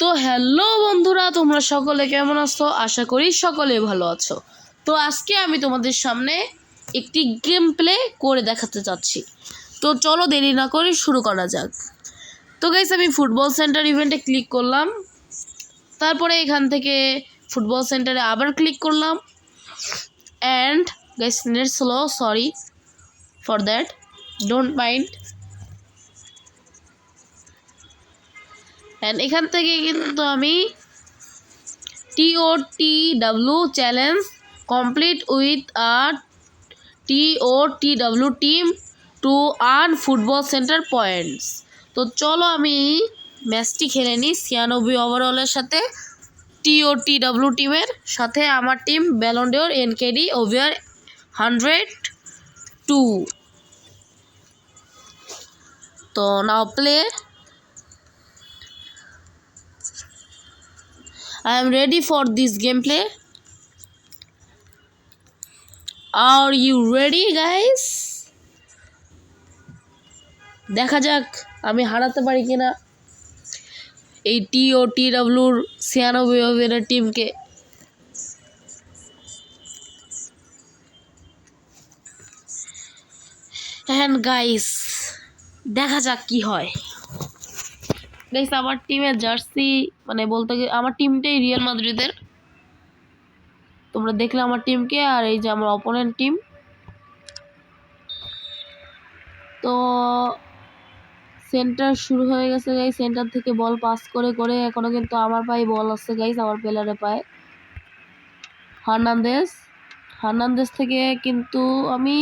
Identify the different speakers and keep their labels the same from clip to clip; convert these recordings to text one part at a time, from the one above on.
Speaker 1: তো হ্যালো বন্ধুরা, তোমরা সকলে কেমন আছো? আশা করি সকলে ভালো আছো। তো আজকে আমি তোমাদের সামনে একটি গেম প্লে করে দেখাতে চাচ্ছি। তো চলো দেরি না করে শুরু করা যাক। তো গাইস আমি ফুটবল সেন্টার ইভেন্টে ক্লিক করলাম। তারপরে এখান থেকে ফুটবল সেন্টারে আবার ক্লিক করলাম। And guys net slow sorry for that don't mind and এখান থেকে কিন্তু আমি T O T W challenge complete with R T O T W team to earn football center points তো চলো আমি ম্যাচটি খেলে নিই ছিয়ানব্বই ওভারঅলের সাথে টি ও টি ডাব্লু টিমের সাথে আমার টিম ব্যালন্ডিওর এনকেডি ওভিয়ার হান্ড্রেড টু তো now play I am ready for this gameplay. Are you ready, guys? দেখা যাক আমি হারাতে পারি কিনা এই টি ও টি ডাব্লুর ছিয়ানব্বই ওভারের টিমকে হ্যান্ড গাইস দেখা যাক কি হয় গাইস আমার টিমের জার্সি মানে বলতে গেলে আমার টিমটাই রিয়াল মাদ্রিদের তোমরা দেখলে আমার টিমকে আর এই যে আমার অপোনেন্ট টিম তো সেন্টার শুরু হয়ে গেছে গাইস সেন্টার থেকে বল পাস করে করে এখনও কিন্তু আমার পায়ে বল আসছে গাইস আমার প্লেয়ারে পায়। হার্নান্দেস হার্নান্দেস থেকে কিন্তু আমি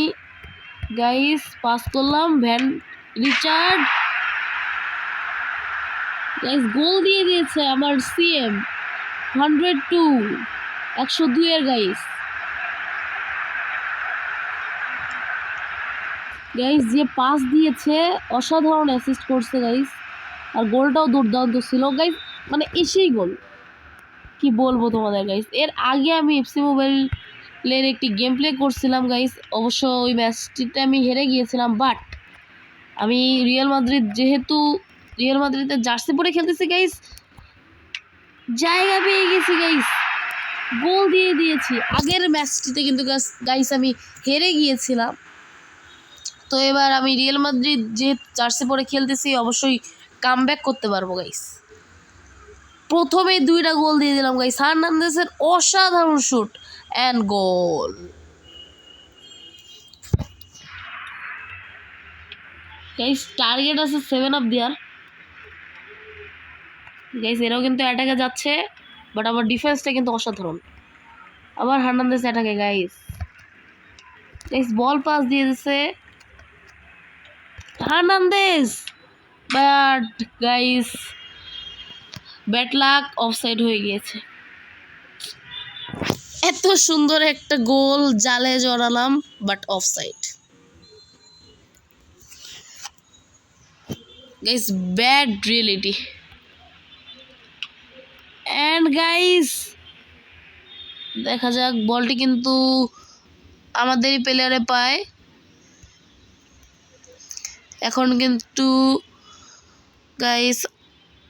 Speaker 1: গাইস পাস করলাম ভ্যান রিচার্ড গাইস গোল দিয়ে দিয়েছে আমার সিএম হান্ড্রেড টু একশো দুইয়ের গাইস গাইস যে পাস দিয়েছে, অসাধারণ অ্যাসিস্ট করছে গাইস আর গোলটাও দুর্দান্ত ছিল। গাইস মানে এসেই গোল কি বলব তোমাদের গাইস এর আগে আমি এফসি মোবাইলের একটি গেম প্লে করছিলাম গাইস অবশ্য ওই ম্যাচটিতে আমি হেরে গিয়েছিলাম বাট আমি রিয়াল মাদ্রিদ যেহেতু রিয়াল মাদ্রিদের জার্সি পরে খেলতেছি গাইস জায়গা পেয়ে গেছি গাইস গোল দিয়ে দিয়েছি। আগের ম্যাচটিতে কিন্তু গাইস আমি হেরে গিয়েছিলাম। তো এবার আমি রিয়াল মাদ্রিদ যে জার্সি পরে খেলতেছি, অবশ্যই কাম করতে পারব গাইস প্রথমে দুইটা গোল দিয়ে দিলাম গাইস হার্নান্দেসের অসাধারণ shoot and goal guys target আছে সেভেন অফ দেয়ার গাইস এরাও কিন্তু অ্যাটাকে যাচ্ছে বাট আমার ডিফেন্সটা কিন্তু অসাধারণ। আবার হার্নান্দেস অ্যাটাকে গাইস গাইস বল পাস দিয়ে দিছে। Hernandez but guys bad luck offside হয়ে গিয়েছে। এত সুন্দর একটা গোল জালে জড়ালাম but offside guys bad reality guys দেখা যাক বলটি কিন্তু আমাদেরই প্লেয়ারে পায়। এখন কিন্তু গাইস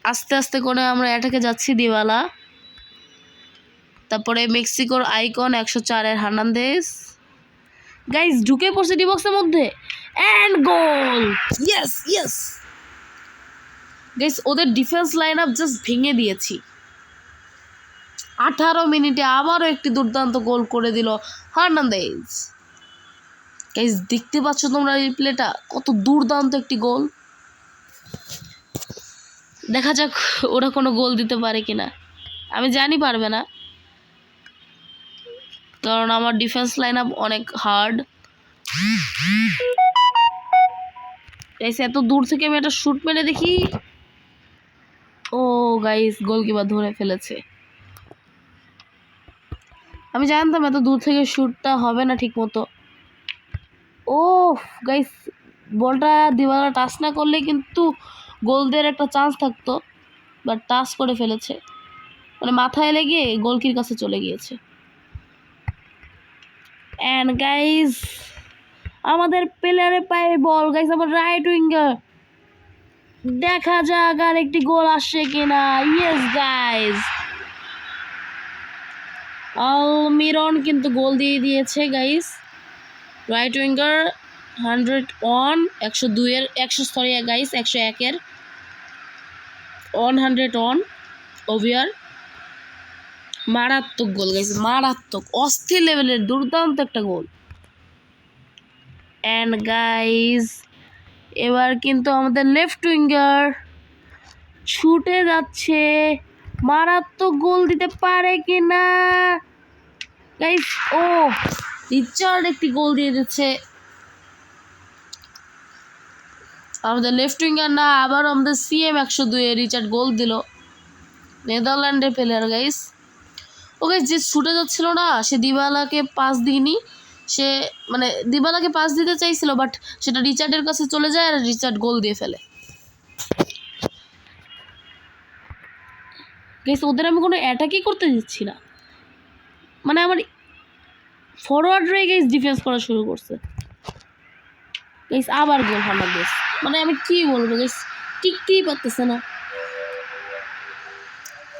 Speaker 1: আস্তে আস্তে করে আমরা অ্যাটাকে যাচ্ছি দিওয়ালা। তারপরে মেক্সিকোর আইকন একশো চারের হার্নান্দেস গাইস ঢুকে পড়ছে ডিবক্সের মধ্যে। And goal yes yes guys ওদের ডিফেন্স লাইন আপ জাস্ট ভেঙে দিয়েছি। আঠারো মিনিটে আবারও একটি দুর্দান্ত গোল করে দিল হার্নান্দেজ। গাইস দেখতে পাচ্ছ তোমরা এই প্লেটা? কত দুর্দান্ত একটি গোল। দেখা যাক ওরা কোনো গোল দিতে পারে কিনা। আমি জানি পারবে না। কারণ আমার ডিফেন্স লাইন আপ অনেক হার্ড গাইস এত দূর থেকে আমি একটা শুট মেরে দেখি। ও গাইস গোলকিপার ধরে ফেলেছে। আমি জানতাম এত দূর থেকে শ্যুটটা হবে না ঠিক মতো ও গাইস বলটা দিওয়ালা টাচ না করলে কিন্তু গোলদের একটা চান্স থাকতো বাট টাচ করে ফেলেছে। মানে মাথায় লেগে গোলকির কাছে চলে গিয়েছে। অ্যান্ড গাইস আমাদের প্লেয়ারে পায়ে বল গাইস আমার রাইট উইঙ্গার দেখা যাক আর একটি গোল আসছে কিনা। ইয়েস গাইজ আলমিরন কিন্তু গোল দিয়ে দিয়েছে guys right winger hundred one একশো দুইয়ের, একশো সরি গাইস একশো একের। ওয়ান হান্ড্রেড ওয়ান ওভিয়ার মারাত্মক গোল গাইস মারাত্মক, অস্থির লেভেলের দুর্দান্ত একটা গোল অ্যান্ড গাইস এবার কিন্তু আমাদের লেফট উইঙ্গার ছুটে যাচ্ছে। মারাত্মক গোল দিতে পারে কি গাইস ও রিচার্ড একটি গোল দিয়ে দিচ্ছে। আমাদের লেফট উইঙ্গার না আবার আমাদের সিএম একশো দুয়ে রিচার্ড গোল দিল। নেদারল্যান্ডের প্লেয়ার গাইস ও গাইস যে ছুটে যাচ্ছিল না, সে দিবালাকে পাস দিইনি। সে মানে দিবালাকে পাস দিতে চাইছিল বাট সেটা রিচার্ডের কাছে চলে যায় আর রিচার্ড গোল দিয়ে ফেলে। গাইস ওদের আমি কোনো অ্যাটাকই করতে দিচ্ছি না। মানে আমার ফরওয়ার্ড ফরওয়ার্ডরাই গাইস ডিফেন্স করা শুরু করছে। গাইস আবার গোল হার্নান্দেজ মানে আমি কি বলব গাইস টিকতেই পারতেছে না।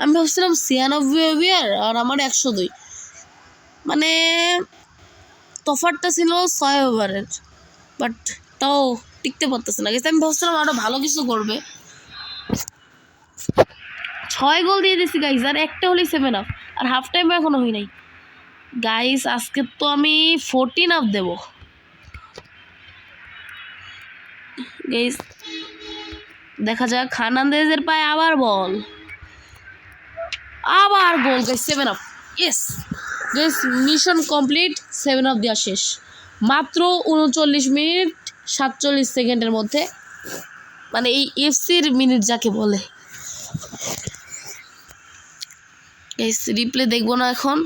Speaker 1: আমি ভাবছিলাম ছিয়ানব্বই আর আমার একশো দুই। মানে তফারটা ছিল ছয় ওভারের বাট তাও টিকতে পারতেছে না। গেছে আমি ভাবছিলাম আরও ভালো কিছু করবে। ছয় গোল দিয়ে দিয়েছি গাইস আর একটা হলেই সেভেন আপ আর হাফ টাইম এখনও হই নাই। গাইস আজকে তো আমি ফোরটিন আপ দেবো। গাইস দেখা যাক খানান্দেজের পায়ে আবার বল। আবার goal guys seven up yes guys mission complete seven up দেওয়া শেষ। মাত্র উনচল্লিশ মিনিট, সাতচল্লিশ সেকেন্ডের মধ্যে। মানে এই এফসির মিনিট যাকে বলে। গাইস রিপ্লে দেখব না এখন।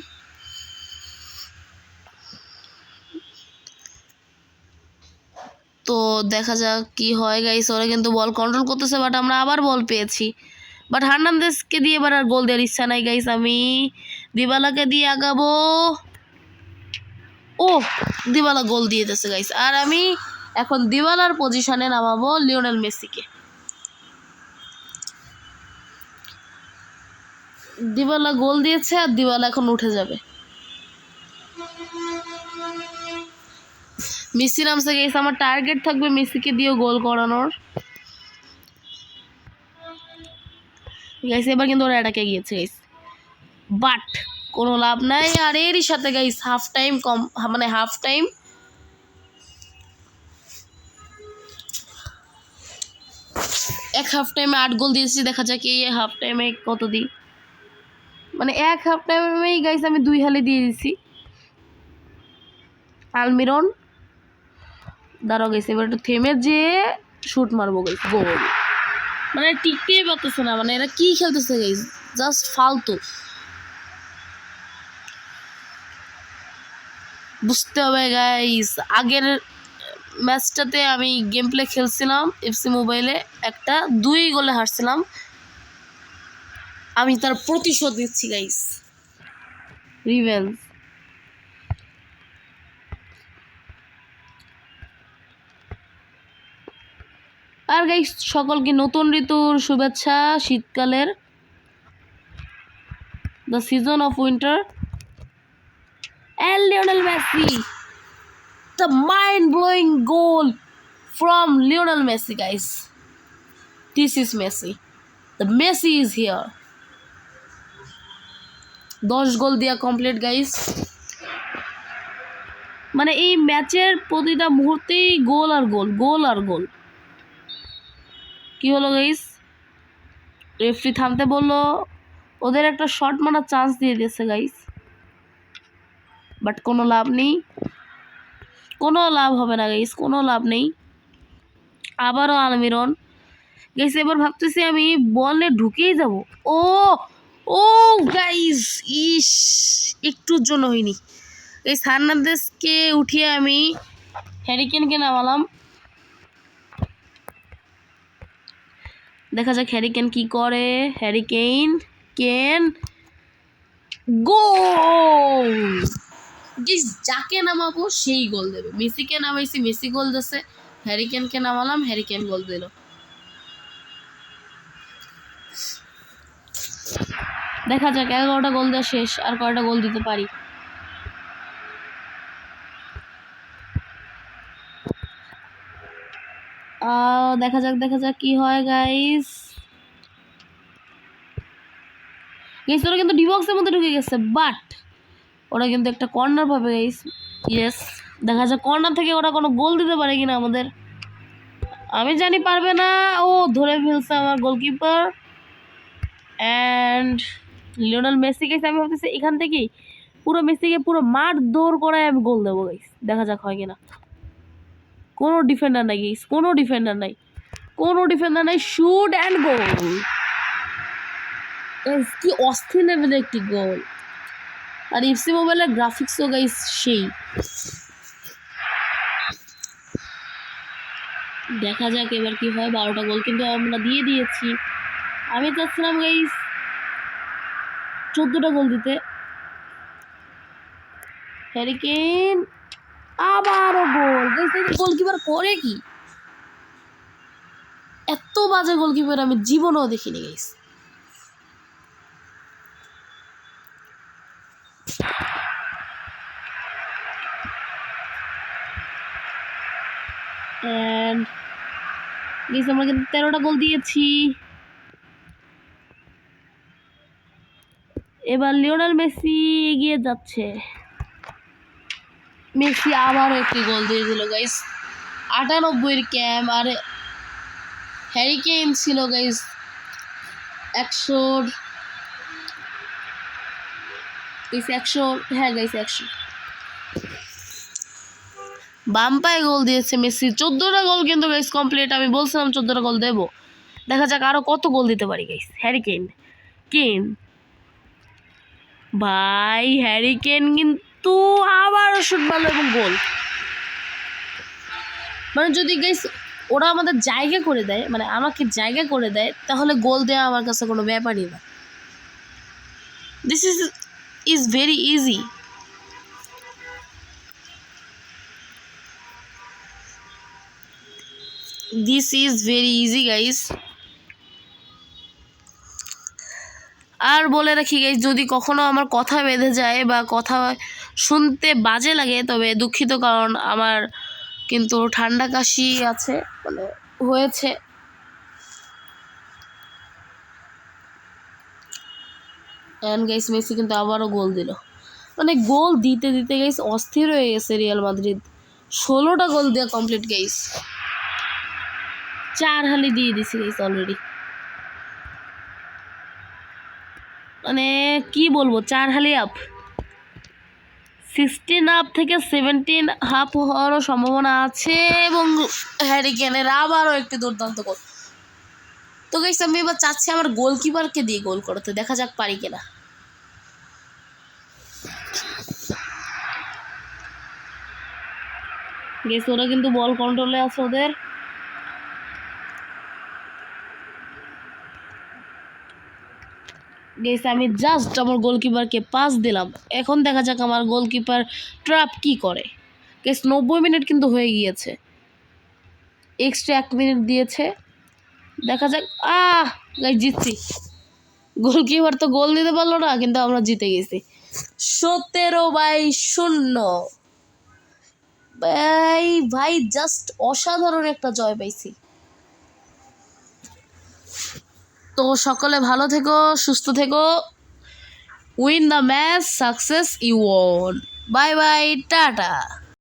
Speaker 1: তো দেখা যাক কি হয় গাইস ওরা কিন্তু বল কন্ট্রোল করতেছে বাট আমরা আবার বল পেয়েছি। বাট হার্নান্দেসকে দিয়ে এবার আর গোল দেওয়ার ইচ্ছা নাই গাইস আমি দিবালাকে দিয়ে আগাবো। ও, দিবালা গোল দিয়ে দিতেছে গাইস আর আমি এখন দিবালার পজিশনে নামাবো লিওনেল মেসিকে। দিবালা গোল দিয়েছে, আর দিবালা এখন উঠে যাবে। মেসি নামছে গেছে আমার টার্গেট থাকবে মেসিকে দিয়ে গোল করানোর। গাইস এবার কিন্তু ওরা এটাকে গিয়েছে গাইস বাট কোনো লাভ নাই, আর এরই সাথে গাইস হাফ টাইম কম মানে হাফ টাইম এক হাফ টাইমে আট গোল দিয়েছি, দেখা যাক এই হাফ টাইমে কত দিই। মানে এক হাফ টাইমেই গাইস আমি দুই হালে দিয়ে দিছি। আলমিরন দাঁড়াও গেছে, এবার একটু থেমে যে শুট মারবো গাইস গোল মানে টিকতেই পারতেছে না মানে এরা কি খেলতেছে গাইস জাস্ট ফালতু। বুঝতে হবে গাইস আগের ম্যাচটাতে আমি গেম প্লে খেলছিলাম এফসি মোবাইলে একটা, দুই গোলে হারছিলাম। আমি তার প্রতিশোধ নিচ্ছি গাইস রিভেন্স আর গাইস সকলকে নতুন ঋতুর শুভেচ্ছা, শীতকালের the season of winter and Lionel Messi the mind blowing goal from Lionel Messi guys This is Messi. The Messi is here. দশ গোল দিয়া কমপ্লিট গাইস মানে এই ম্যাচের প্রতিটা মুহূর্তেই গোল আর গোল গোল আর গোল কি হলো গাইস রেফরি থামতে বলল, ওদের একটা শট মারার চান্স দিয়ে দিয়েছে গাইস বাট কোনো লাভ নেই। কোনো লাভ হবে না গাইস কোনো লাভ নেই। আবারও আলমিরন। গাইস এবার ভাবতেছি আমি বলে ঢুকেই যাব। ও ও গাইস ইস, একটুর জন্য হইনি এই সার্নান্দেসকে উঠিয়ে আমি হ্যারিকেনকে নামালাম। দেখা যাক হ্যারিকেন কি করে। হ্যারিকেন কেন গো যাকে নামাবো সেই গোল দেবে। মেসিকে নামাইছি, মেসি গোল দিছে। হ্যারিকেনকে নামালাম হ্যারিকেন গোল দিল। দেখা যাক, এগারোটা গোল দেওয়া শেষ, আর কয়টা গোল দিতে পারি? দেখা যাক দেখা যাক কি হয় গাইস গাইস ওরা কিন্তু ডিবক্সের মধ্যে ঢুকে গেছে বাট ওরা কিন্তু একটা কর্নার পাবে গাইস ইয়েস দেখা যাক কর্নার থেকে ওরা কোনো গোল দিতে পারে কিনা আমাদের। আমি জানি পারবে না। ও, ধরে ফেলছে আমার গোলকিপার অ্যান্ড লিওনাল মেসি গেছে আমি ভাবতেছি এখান থেকেই পুরো মেসিকে পুরো মাঠ দৌড় করায় আমি গোল দেবো গাইস দেখা যাক হয় কিনা। কোনো ডিফেন্ডার নাই গাইস কোনো ডিফেন্ডার নাই। কোনো ডিফেন্ডার নাই শুট অ্যান্ড গোল কি অস্থির লেভেলের একটি গোল আর ইফসি মোবাইলের গ্রাফিক্সও গাইস সেই। দেখা যাক এবার কি হয়, বারোটা গোল কিন্তু আমরা দিয়ে দিয়েছি। আমি চাচ্ছিলাম গাইস চোদ্দোটা গোল দিতে। হ্যারিকেন আবারও গোল। গোলকিপার করে কি? এত বাজে গোলকিপার আমি জীবনেও দেখিনি অ্যান্ড গাইস আমরা কিন্তু তেরোটা গোল দিয়েছি। এবার লিওনাল মেসি এগিয়ে যাচ্ছে। মেসি আবারও একটি গোল দিয়ে দিল গাইস আটানব্বইয়ের ক্যাম, আর হ্যারি কেইন ছিল গাইস একশোর গাইস একশো হ্যাঁ গাইস একশো। বাম্পায় গোল দিয়েছে মেসি। চোদ্দোটা গোল কিন্তু গাইস কমপ্লিট আমি বলছিলাম চোদ্দোটা গোল দেবো। দেখা যাক আরও কত গোল দিতে পারি গাইস হ্যারি কেন ভাই, হ্যারি কেন কিন্তু আবারও শুট ভালো এবং গোল মানে যদি গাইস ওরা আমাদের জায়গা করে দেয় মানে আমাকে জায়গা করে দেয়, তাহলে গোল দেওয়া আমার কাছে কোনো ব্যাপারই না। This is is very easy this is very easy guys আর বলে রাখি গাইস যদি কখনো আমার কথা বেঁধে যায় বা কথা শুনতে বাজে লাগে, তবে দুঃখিত কারণ আমার কিন্তু ঠান্ডা কাশি আছে মানে হয়েছে। অ্যান্ড গাইস মেসি কিন্তু আবারও গোল দিল। মানে গোল দিতে দিতে গাইস অস্থির হয়ে গেছে রিয়াল মাদ্রিদ ষোলোটা গোল দেওয়া কমপ্লিট গাইস চার হালি দিয়ে দিছি গাইস অলরেডি মানে কি বলব, চার হালি আপ সিক্সটিন আপ থেকে সেভেন্টিন হাফ হওয়ারও সম্ভাবনা আছে এবং হ্যারি হ্যারিকেনের আবারও একটি দুর্দান্ত গোল তো গাইস আমি এবার চাচ্ছি আমার গোলকিপারকে দিয়ে গোল করতে, দেখা যাক পারি কিনা। গেস ওরা কিন্তু বল কন্ট্রোলে আছে ওদের। গেস আমি জাস্ট আমার গোলকিপারকে পাস দিলাম। এখন দেখা যাক আমার গোলকিপার ট্র্যাপ কি করে। গেস নব্বই মিনিট কিন্তু হয়ে গিয়েছে। এক্সট্রা এক মিনিট দিয়েছে। দেখা যাক, আহ গাই জিতছি। গোলকিপার তো গোল দিতে পারল না, কিন্তু আমরা জিতে গেছি। সতেরো বাই শূন্য। ভাই ভাই জাস্ট অসাধারণ একটা জয় পাইছি। তো সকলে ভালো থেকো, সুস্থ থেকো। Win the match success you won bye bye tata.